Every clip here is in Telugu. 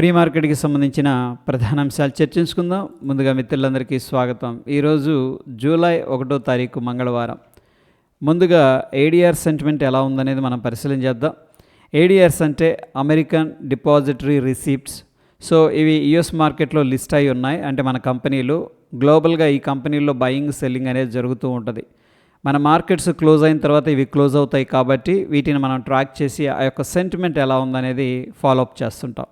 ప్రీ మార్కెట్కి సంబంధించిన ప్రధాన అంశాలు చర్చించుకుందాం. ముందుగా మిత్రులందరికీ స్వాగతం. ఈరోజు జూలై ఒకటో తారీఖు మంగళవారం. ముందుగా ఏడిఆర్ సెంటిమెంట్ ఎలా ఉందనేది మనం పరిశీలన చేద్దాం. ఏడిఆర్స్ అంటే అమెరికన్ డిపాజిటరీ రిసీప్ట్స్ సో ఇవి యుఎస్ మార్కెట్లో లిస్ట్ అయి ఉన్నాయి. అంటే మన కంపెనీలు గ్లోబల్గా ఈ కంపెనీల్లో బయింగ్ సెల్లింగ్ అనేది జరుగుతూ ఉంటుంది. మన మార్కెట్స్ క్లోజ్ అయిన తర్వాత ఇవి క్లోజ్ అవుతాయి కాబట్టి వీటిని మనం ట్రాక్ చేసి ఆ యొక్క సెంటిమెంట్ ఎలా ఉందనేది ఫాలో అప్ చేస్తుంటాం.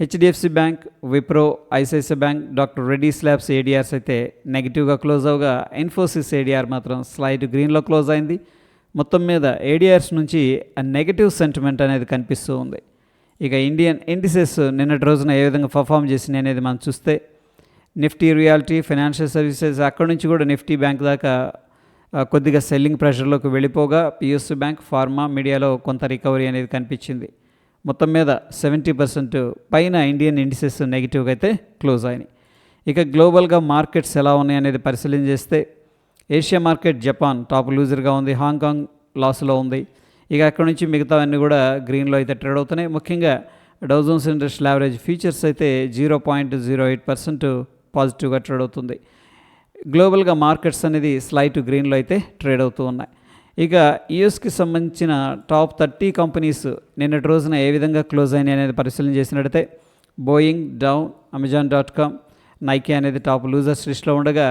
HDFC bank Wipro ICICI bank doctor Reddy labs ADRs అయితే నెగిటివ్గా క్లోజ్ అవగా ఇన్ఫోసిస్ ఏడిఆర్ మాత్రం స్లైడ్ గ్రీన్లో క్లోజ్ అయింది. మొత్తం మీద ఏడిఆర్స్ నుంచి నెగిటివ్ సెంటిమెంట్ అనేది కనిపిస్తూ ఉంది. ఇక ఇండియన్ ఇండిసెస్ నిన్నటి రోజున ఏ విధంగా పర్ఫామ్ చేసినాయి అనేది మనం చూస్తే నిఫ్టీ రియాలిటీ ఫైనాన్షియల్ సర్వీసెస్ అక్కడ నుంచి కూడా నిఫ్టీ బ్యాంక్ దాకా కొద్దిగా సెల్లింగ్ ప్రెషర్లోకి వెళ్ళిపోగా పిఎస్సి బ్యాంక్ ఫార్మా మీడియాలో కొంత రికవరీ అనేది కనిపించింది. మొత్తం మీద సెవెంటీ పర్సెంట్ పైన ఇండియన్ ఇండిసెస్ నెగిటివ్గా అయితే క్లోజ్ అయినాయి. ఇక గ్లోబల్గా మార్కెట్స్ ఎలా ఉన్నాయి అనేది పరిశీలన చేస్తే ఏషియా మార్కెట్ జపాన్ టాప్ లూజర్గా ఉంది హాంకాంగ్ లాస్లో ఉంది. ఇక అక్కడ నుంచి మిగతావన్నీ కూడా గ్రీన్లో అయితే ట్రేడ్ అవుతున్నాయి. ముఖ్యంగా Dow Jones industrial average futures అయితే zero point zero eight percent పాజిటివ్గా ట్రేడ్ అవుతుంది. గ్లోబల్గా మార్కెట్స్ అనేది స్లైట్ గ్రీన్లో అయితే ట్రేడ్ అవుతూ ఉన్నాయి. ఇక యుఎస్కి సంబంధించిన టాప్ థర్టీ కంపెనీస్ నిన్నటి రోజున ఏ విధంగా క్లోజ్ అయినాయి అనేది పరిశీలన చేసినట్టయితే Boeing down Amazon dot com Nike అనేది టాప్ లూజర్స్ లిస్ట్లో ఉండగా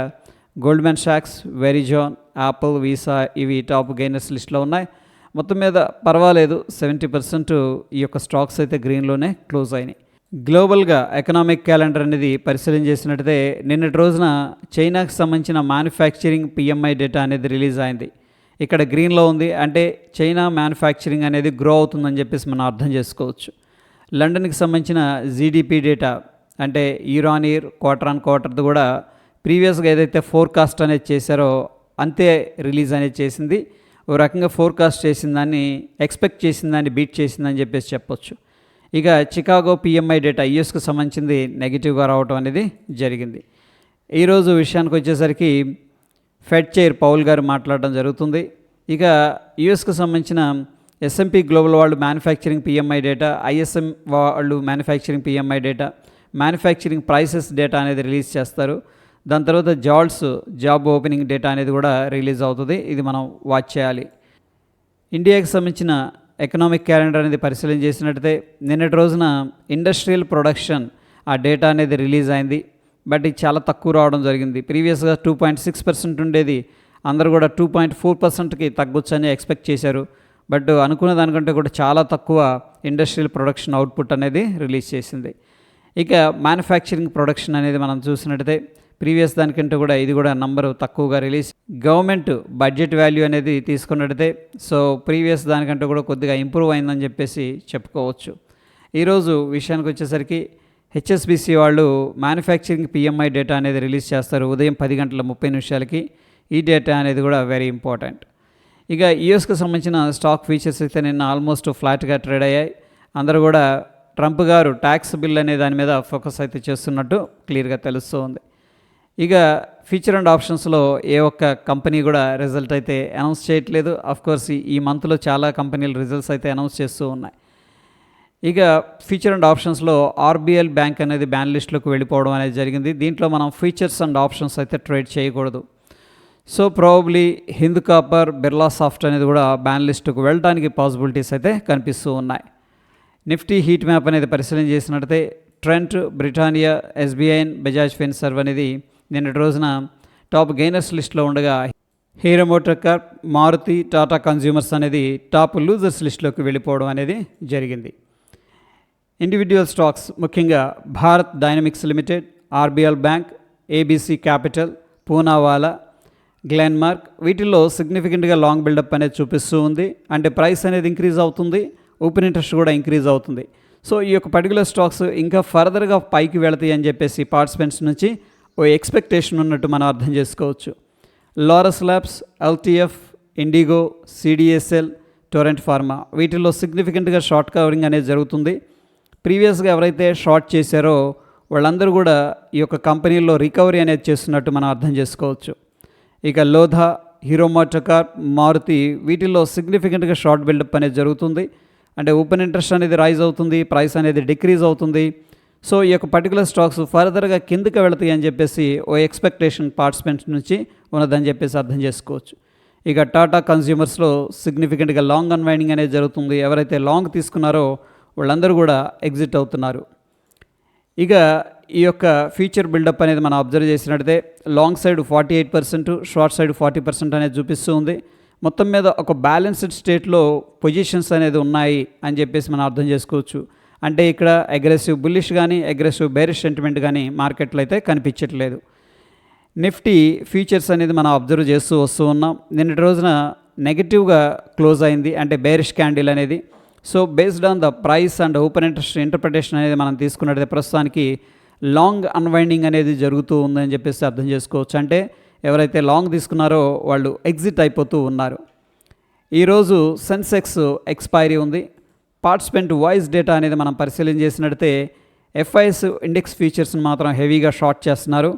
గోల్డ్మెన్ షాక్స్ వెరిజాన్ యాపిల్ వీసా ఇవి టాప్ గెయినర్స్ లిస్ట్లో ఉన్నాయి. మొత్తం మీద పర్వాలేదు సెవెంటీ పర్సెంట్ ఈ యొక్క స్టాక్స్ అయితే గ్రీన్లోనే క్లోజ్ అయినాయి. గ్లోబల్గా ఎకనామిక్ క్యాలెండర్ అనేది పరిశీలన చేసినట్టయితే నిన్నటి రోజున చైనాకి సంబంధించిన మ్యానుఫ్యాక్చరింగ్ పిఎంఐ డేటా అనేది రిలీజ్ అయింది. ఇక్కడ గ్రీన్లో ఉంది. అంటే చైనా మ్యానుఫ్యాక్చరింగ్ అనేది గ్రో అవుతుందని చెప్పేసి మనం అర్థం చేసుకోవచ్చు. లండన్కి సంబంధించిన జీడిపి డేటా అంటే year on year quarter on క్వార్టర్ది కూడా ప్రీవియస్గా ఏదైతే ఫోర్కాస్ట్ అనేది చేశారో అంతే రిలీజ్ అనేది చేసింది. ఓ రకంగా ఫోర్కాస్ట్ చేసిన దాన్ని ఎక్స్పెక్ట్ చేసిన దాన్ని బీట్ చేసిందని చెప్పేసి చెప్పొచ్చు. ఇక చికాగో పిఎంఐ డేటా యుఎస్కి సంబంధించింది నెగిటివ్గా రావటం అనేది జరిగింది. ఈరోజు విషయానికి వచ్చేసరికి ఫెడ్ చైర్ పౌల్ గారు మాట్లాడడం జరుగుతుంది. ఇక యుఎస్కు సంబంధించిన ఎస్ఎంపీ గ్లోబల్ వాళ్ళు మ్యానుఫ్యాక్చరింగ్ పిఎంఐ డేటా ఐఎస్ఎం వాళ్ళు manufacturing PMI data manufacturing prices data అనేది రిలీజ్ చేస్తారు. దాని తర్వాత జాల్స్ జాబ్ ఓపెనింగ్ డేటా అనేది కూడా రిలీజ్ అవుతుంది. ఇది మనం వాచ్ చేయాలి. ఇండియాకి సంబంధించిన ఎకనామిక్ క్యాలెండర్ అనేది పరిశీలన చేసినట్టయితే నిన్నటి రోజున ఇండస్ట్రియల్ ప్రొడక్షన్ ఆ డేటా అనేది రిలీజ్ అయింది. బట్ ఇది చాలా తక్కువ రావడం జరిగింది. ప్రీవియస్గా టూ పాయింట్ సిక్స్ పర్సెంట్ ఉండేది. అందరూ కూడా టూ పాయింట్ ఫోర్ పర్సెంట్కి తగ్గొచ్చని ఎక్స్పెక్ట్ చేశారు. బట్ అనుకున్న దానికంటే కూడా చాలా తక్కువ ఇండస్ట్రియల్ ప్రొడక్షన్ అవుట్పుట్ అనేది రిలీజ్ చేసింది. ఇక మ్యానుఫ్యాక్చరింగ్ ప్రొడక్షన్ అనేది మనం చూసినట్టయితే ప్రీవియస్ దానికంటే కూడా ఇది కూడా నంబరు తక్కువగా రిలీజ్. గవర్నమెంట్ బడ్జెట్ వాల్యూ అనేది తీసుకున్నట్టయితే సో ప్రీవియస్ దానికంటే కూడా కొద్దిగా ఇంప్రూవ్ అయిందని చెప్పేసి చెప్పుకోవచ్చు. ఈరోజు విషయానికి వచ్చేసరికి హెచ్ఎస్బిసి వాళ్ళు మ్యానుఫ్యాక్చరింగ్ పిఎంఐ డేటా అనేది రిలీజ్ చేస్తారు ఉదయం పది గంటల ముప్పై నిమిషాలకి. ఈ డేటా అనేది కూడా వెరీ ఇంపార్టెంట్ ఇక యూఎస్కి సంబంధించిన స్టాక్ ఫీచర్స్ అయితే నిన్న ఆల్మోస్ట్ ఫ్లాట్గా ట్రేడ్ అయ్యాయి. అందరూ కూడా ట్రంప్ గారు ట్యాక్స్ బిల్ అనే దాని మీద ఫోకస్ అయితే చేస్తున్నట్టు క్లియర్గా తెలుస్తూ ఉంది ఇక ఫీచర్ అండ్ ఆప్షన్స్లో ఏ ఒక్క కంపెనీ కూడా రిజల్ట్ అయితే అనౌన్స్ చేయట్లేదు. కోర్స్ ఈ మంత్లో చాలా కంపెనీలు రిజల్ట్స్ అయితే అనౌన్స్ చేస్తూ ఉన్నాయి. ఇక ఫీచర్ అండ్ ఆప్షన్స్లో ఆర్బిఎల్ బ్యాంక్ అనేది బ్యాన్ లిస్ట్లోకి వెళ్ళిపోవడం అనేది జరిగింది. దీంట్లో మనం ఫీచర్స్ అండ్ ఆప్షన్స్ అయితే ట్రేడ్ చేయకూడదు. So probably Hind copper Birla soft అనేది కూడా బ్యాన్ లిస్టుకు వెళ్ళడానికి పాసిబిలిటీస్ అయితే కనిపిస్తూ ఉన్నాయి. నిఫ్టీ హీట్ మ్యాప్ అనేది పరిశీలన చేసినట్టయితే Trent Britannia SBIN Bajaj Finserv అనేది నిన్నటి రోజున టాప్ గెయినర్స్ లిస్ట్లో ఉండగా Hero motor car Maruti Tata consumers అనేది టాప్ లూజర్స్ లిస్టులోకి వెళ్ళిపోవడం అనేది జరిగింది. ఇండివిజువల్ స్టాక్స్ ముఖ్యంగా Bharat dynamics limited RBL bank ABC capital Poonawalla Glenmark వీటిల్లో సిగ్నిఫికెంట్గా లాంగ్ బిల్డప్ అనేది చూపిస్తూ ఉంది. అంటే ప్రైస్ అనేది ఇంక్రీజ్ అవుతుంది. ఓపెన్ ఇంట్రెస్ట్ కూడా ఇంక్రీజ్ అవుతుంది. సో ఈ యొక్క పర్టికులర్ స్టాక్స్ ఇంకా ఫర్దర్గా పైకి వెళతాయి అని చెప్పేసి పార్టిసిపెంట్స్ నుంచి ఓ ఎక్స్పెక్టేషన్ ఉన్నట్టు మనం అర్థం చేసుకోవచ్చు. Laurus labs LTF IndiGo CDSL Torrent pharma వీటిల్లో సిగ్నిఫికెంట్గా షార్ట్ కవరింగ్ అనేది జరుగుతుంది. ప్రీవియస్గా ఎవరైతే షార్ట్ చేశారో వాళ్ళందరూ కూడా ఈ యొక్క కంపెనీల్లో రికవరీ అనేది చేస్తున్నట్టు మనం అర్థం చేసుకోవచ్చు. ఇక లోధా హీరో మోటోకార్ మారుతి వీటిల్లో సిగ్నిఫికెంట్గా షార్ట్ బిల్డప్ అనేది జరుగుతుంది. అంటే ఓపెన్ ఇంట్రెస్ట్ అనేది రైజ్ అవుతుంది ప్రైస్ అనేది డిక్రీజ్ అవుతుంది. సో ఈ యొక్క పర్టికులర్ స్టాక్స్ ఫర్దర్గా కిందకి వెళతాయి అని చెప్పేసి ఓ ఎక్స్పెక్టేషన్ పార్టిసిపెంట్స్ నుంచి ఉన్నదని చెప్పేసి అర్థం చేసుకోవచ్చు. ఇక టాటా కన్స్యూమర్స్లో సిగ్నిఫికెంట్గా లాంగ్ అన్వైండింగ్ అనేది జరుగుతుంది. ఎవరైతే లాంగ్ తీసుకున్నారో వాళ్ళందరూ కూడా ఎగ్జిట్ అవుతున్నారు. ఇక ఈ యొక్క ఫ్యూచర్ బిల్డప్ అనేది మనం అబ్జర్వ్ చేసినట్టయితే long side forty eight percent short side forty percent అనేది చూపిస్తూ ఉంది. మొత్తం మీద ఒక బ్యాలెన్స్డ్ స్టేట్లో పొజిషన్స్ అనేది ఉన్నాయి అని చెప్పేసి మనం అర్థం చేసుకోవచ్చు. అంటే ఇక్కడ అగ్రెసివ్ బుల్లిష్ కానీ అగ్రెసివ్ బేరిష్ సెంటిమెంట్ కానీ మార్కెట్లో అయితే కనిపించట్లేదు. నిఫ్టీ ఫ్యూచర్స్ అనేది మనం అబ్జర్వ్ చేస్తూ వస్తూ ఉన్నాం. నిన్నటి రోజున నెగిటివ్గా క్లోజ్ అయింది. అంటే బేరిష్ క్యాండిల్ అనేది so based on the price and open interest interpretation అనేది మనం తీసుకున్నట్టయితే ప్రస్తుతానికి లాంగ్ అన్వైండింగ్ అనేది జరుగుతూ ఉందని చెప్పేసి అర్థం చేసుకోవచ్చు. అంటే ఎవరైతే లాంగ్ తీసుకున్నారో వాళ్ళు ఎగ్జిట్ అయిపోతూ ఉన్నారు. ఈరోజు సెన్సెక్స్ ఎక్స్పైరీ ఉంది. పార్టిసిపెంట్ వాయిస్ డేటా అనేది మనం పరిశీలన చేసినట్టయితే ఎఫ్ఐఎస్ ఇండెక్స్ ఫీచర్స్ని మాత్రం హెవీగా షార్ట్ చేస్తున్నారు.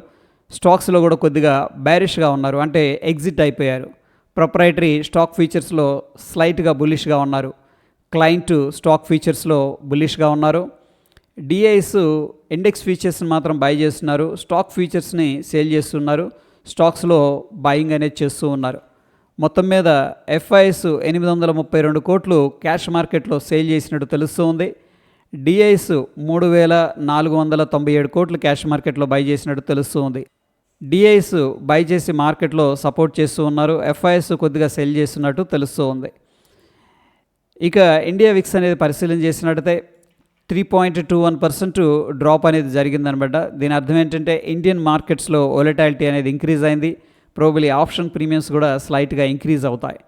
స్టాక్స్లో కూడా కొద్దిగా బ్యారిష్గా ఉన్నారు. అంటే ఎగ్జిట్ అయిపోయారు. ప్రొప్రైటరీ స్టాక్ ఫీచర్స్లో స్లైట్గా బులిష్గా ఉన్నారు. క్లయింట్ స్టాక్ ఫీచర్స్లో బులిష్గా ఉన్నారు. డిఐస్ ఇండెక్స్ ఫీచర్స్ని మాత్రం బై చేస్తున్నారు. స్టాక్ ఫీచర్స్ని సేల్ చేస్తున్నారు. స్టాక్స్లో బయింగ్ అనేది చేస్తూ ఉన్నారు. మొత్తం మీద ఎఫ్ఐఎస్ ఎనిమిది వందల ముప్పై రెండు కోట్లు క్యాష్ మార్కెట్లో సేల్ చేసినట్టు తెలుస్తూ ఉంది. డిఐస్ మూడు వేల నాలుగు వందల తొంభై ఏడు కోట్లు క్యాష్ మార్కెట్లో బై చేసినట్టు తెలుస్తూ ఉంది. డిఐస్ బై చేసి మార్కెట్లో సపోర్ట్ చేస్తూ ఉన్నారు. ఎఫ్ఐఎస్ కొద్దిగా సెల్ చేస్తున్నట్టు తెలుస్తూ ఉంది. ఇక ఇండియా విక్స్ అనేది పరిశీలన చేసినట్టయితే three point two one percent drop అనేది జరిగిందనమాట. దీని అర్థం ఏంటంటే ఇండియన్ మార్కెట్స్లో ఓలటాలిటీ అనేది ఇంక్రీజ్ అయింది. ప్రోబిలీ ఆప్షన్ ప్రీమియమ్స్ కూడా స్లైట్గా ఇంక్రీజ్ అవుతాయి.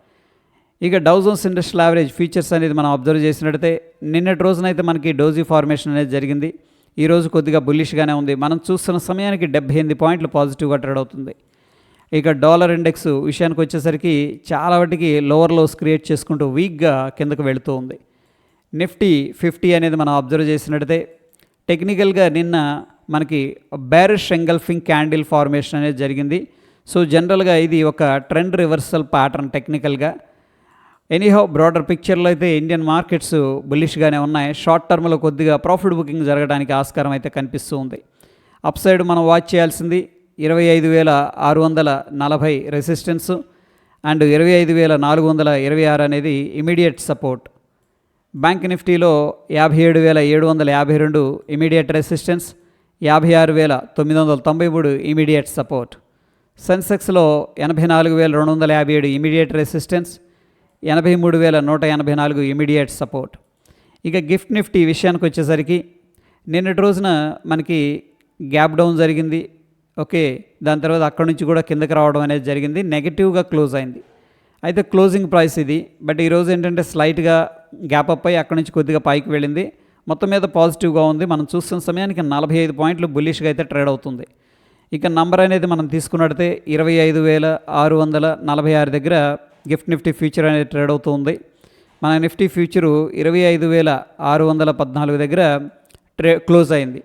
ఇక డౌజన్స్ ఇండస్ట్రియల్ యావరేజ్ ఫీచర్స్ అనేది మనం అబ్జర్వ్ చేసినట్టయితే నిన్నటి రోజునైతే మనకి డోజీ ఫార్మేషన్ అనేది జరిగింది. ఈరోజు కొద్దిగా బుల్లిష్గానే ఉంది. మనం చూస్తున్న సమయానికి డెబ్బై ఎనిమిది పాయింట్లు పాజిటివ్గా ట్రేడ్ అవుతుంది. ఇక డాలర్ ఇండెక్స్ విషయానికి వచ్చేసరికి చాలా వాటికి లోవర్ లోస్ క్రియేట్ చేసుకుంటూ వీక్గా కిందకు వెళుతూ ఉంది. నిఫ్టీ ఫిఫ్టీ అనేది మనం అబ్జర్వ్ చేసినట్టయితే టెక్నికల్గా నిన్న మనకి బ్యారిష్ ఎంగల్ఫింగ్ క్యాండిల్ ఫార్మేషన్ అనేది జరిగింది. సో జనరల్గా ఇది ఒక ట్రెండ్ రివర్సల్ ప్యాటర్న్ టెక్నికల్గా ఎనీహౌ బ్రాడర్ పిక్చర్లో అయితే ఇండియన్ మార్కెట్స్ బుల్లిష్గానే ఉన్నాయి. షార్ట్ టర్మ్లో కొద్దిగా ప్రాఫిట్ బుకింగ్ జరగడానికి ఆస్కారం అయితే కనిపిస్తూ ఉంది. అప్ సైడ్ మనం వాచ్ చేయాల్సింది. ఇరవై ఐదు వేల ఆరు వందల నలభై రెసిస్టెన్స్ అండ్ ఇరవై ఐదు వేల నాలుగు వందల ఇరవై ఆరు అనేది ఇమీడియట్ సపోర్ట్ బ్యాంక్ నిఫ్టీలో యాభై ఏడు వేల ఏడు వందల యాభై రెండు ఇమీడియట్ రెసిస్టెన్స్ యాభై ఆరు వేల తొమ్మిది వందల తొంభై మూడు ఇమీడియట్ సపోర్ట్ సెన్సెక్స్లో ఎనభై నాలుగు వేల రెండు వందల యాభై ఏడు ఇమీడియట్ రెసిస్టెన్స్ ఎనభై మూడు వేల నూట ఎనభై నాలుగు ఇమీడియట్ సపోర్ట్ ఇక గిఫ్ట్ నిఫ్టీ విషయానికి వచ్చేసరికి నిన్నటి రోజున మనకి గ్యాప్ డౌన్ జరిగింది. ఓకే దాని తర్వాత అక్కడి నుంచి కూడా కిందకి రావడం అనేది జరిగింది. నెగిటివ్గా క్లోజ్ అయింది. అయితే క్లోజింగ్ ప్రైస్ ఇది. బట్ ఈరోజు ఏంటంటే స్లైట్గా గ్యాప్ అప్ అయ్యి అక్కడి నుంచి కొద్దిగా పైకి వెళ్ళింది. మొత్తం మీద పాజిటివ్గా ఉంది. మనం చూస్తున్న సమయానికి నలభై ఐదు పాయింట్లు బుల్లిష్గా అయితే ట్రేడ్ అవుతుంది. ఇక నంబర్ అనేది మనం తీసుకున్నట్టే ఇరవై ఐదు వేల ఆరు వందల నలభై ఆరు దగ్గర గిఫ్ట్ నిఫ్టీ ఫ్యూచర్ అనేది ట్రేడ్ అవుతుంది మన నిఫ్టీ ఫ్యూచరు ఇరవై ఐదు వేల ఆరు వందల పద్నాలుగు దగ్గర ట్రే క్లోజ్ అయింది.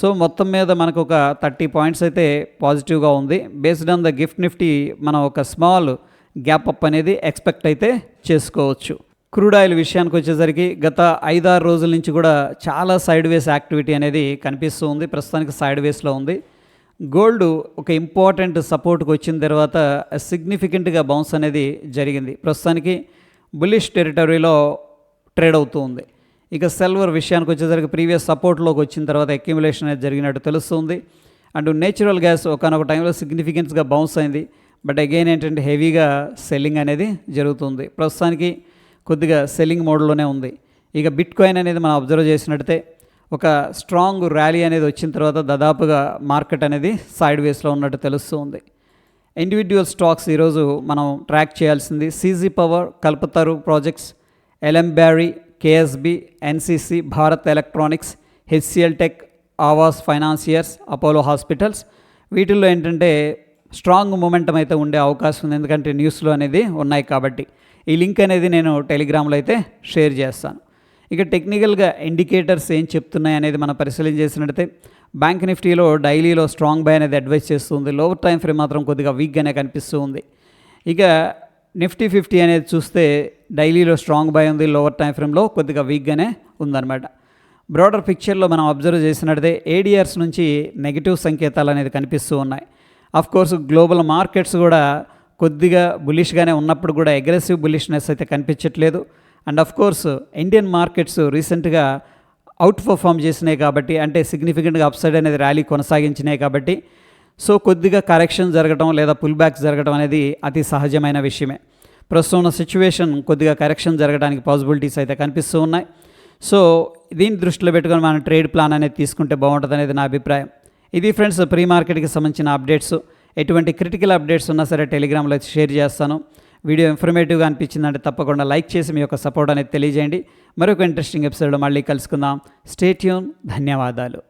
సో మొత్తం మీద మనకు ఒక థర్టీ పాయింట్స్ అయితే పాజిటివ్గా ఉంది. Based on the GIFT Nifty మనం ఒక స్మాల్ గ్యాప్ అప్ అనేది ఎక్స్పెక్ట్ అయితే చేసుకోవచ్చు. క్రూడ్ ఆయిల్ విషయానికి వచ్చేసరికి గత ఐదారు రోజుల నుంచి కూడా చాలా సైడ్ వేస్ యాక్టివిటీ అనేది కనిపిస్తూ ఉంది. ప్రస్తుతానికి సైడ్ వేస్లో ఉంది. గోల్డ్ ఒక ఇంపార్టెంట్ సపోర్ట్కి వచ్చిన తర్వాత సిగ్నిఫికెంట్గా బౌన్స్ అనేది జరిగింది. ప్రస్తుతానికి బులిష్ టెరిటరీలో ట్రేడ్ అవుతూ ఉంది. ఇక సెల్వర్ విషయానికి వచ్చేసరికి ప్రీవియస్ సపోర్ట్లోకి వచ్చిన తర్వాత అక్యుములేషన్ అనేది జరిగినట్టు తెలుస్తుంది. అండ్ నేచురల్ గ్యాస్ ఒకనొక టైంలో సిగ్నిఫికెన్స్గా బౌన్స్ అయింది. బట్ అగైన్ ఏంటంటే హెవీగా సెల్లింగ్ అనేది జరుగుతుంది. ప్రస్తుతానికి కొద్దిగా సెల్లింగ్ మోడ్లోనే ఉంది. ఇక బిట్ కాయిన్ అనేది మనం అబ్జర్వ్ చేసినట్టయితే ఒక స్ట్రాంగ్ ర్యాలీ అనేది వచ్చిన తర్వాత దాదాపుగా మార్కెట్ అనేది సైడ్ వేస్లో ఉన్నట్టు తెలుస్తుంది. ఇండివిజువల్ స్టాక్స్ ఈరోజు మనం ట్రాక్ చేయాల్సింది CG power Kalpataru projects LM barry KSB NCC Bharat electronics HCL tech Aavas financiers Apollo hospitals. వీటిల్లో ఏంటంటే స్ట్రాంగ్ మూమెంటం అయితే ఉండే అవకాశం ఉంది. ఎందుకంటే న్యూస్లో అనేది ఉన్నాయి కాబట్టి. ఈ లింక్ అనేది నేను టెలిగ్రామ్లో అయితే షేర్ చేస్తాను. ఇక టెక్నికల్గా ఇండికేటర్స్ ఏం చెప్తున్నాయి అనేది మనం పరిశీలన చేసినట్టయితే బ్యాంక్ నిఫ్టీలో డైలీలో స్ట్రాంగ్ బై అనేది అడ్వైస్ చేస్తుంది. లోవర్ టైం ఫ్రేమ్ మాత్రం కొద్దిగా వీక్గానే కనిపిస్తూ ఉంది ఇక నిఫ్టీ ఫిఫ్టీ అనేది చూస్తే డైలీలో స్ట్రాంగ్ బై ఉంది లోవర్ టైం ఫ్రేమ్లో కొద్దిగా వీక్గానే ఉందన్నమాట. బ్రాడర్ పిక్చర్లో మనం అబ్జర్వ్ చేసినట్టే ఏడిఆర్స్ నుంచి నెగిటివ్ సంకేతాలు అనేది కనిపిస్తూ ఉన్నాయి. అఫ్ కోర్స్ గ్లోబల్ మార్కెట్స్ కూడా కొద్దిగా బులిష్గానే ఉన్నప్పుడు కూడా అగ్రెసివ్ బులిష్నెస్ అయితే కనిపించట్లేదు. And of course Indian markets రీసెంట్గా అవుట్ పర్ఫామ్ చేసినాయి కాబట్టి అంటే సిగ్నిఫికెంట్గా అప్సైడ్ అనేది ర్యాలీ కొనసాగించినాయి కాబట్టి సో కొద్దిగా కరెక్షన్ జరగడం లేదా పుల్ బ్యాక్ జరగడం అనేది అతి సహజమైన విషయమే. ప్రస్తుతం ఉన్న సిచ్యువేషన్ కొద్దిగా కరెక్షన్ జరగడానికి పాసిబిలిటీస్ అయితే కనిపిస్తూ ఉన్నాయి. సో దీన్ని దృష్టిలో పెట్టుకొని మనం ట్రేడ్ ప్లాన్ అనేది తీసుకుంటే బాగుంటుంది అనేది నా అభిప్రాయం. ఇది ఫ్రెండ్స్ ప్రీ మార్కెట్కి సంబంధించిన అప్డేట్స్ ఎటువంటి క్రిటికల్ అప్డేట్స్ ఉన్నా సరే టెలిగ్రామ్లో షేర్ చేస్తాను. వీడియో ఇన్ఫర్మేటివ్గా అనిపించిందంటే తప్పకుండా లైక్ చేసి మీ యొక్క సపోర్ట్ అనేది తెలియజేయండి. మరొక ఇంట్రెస్టింగ్ ఎపిసోడ్లో మళ్ళీ కలుసుకుందాం. స్టేట్యూన్ ధన్యవాదాలు.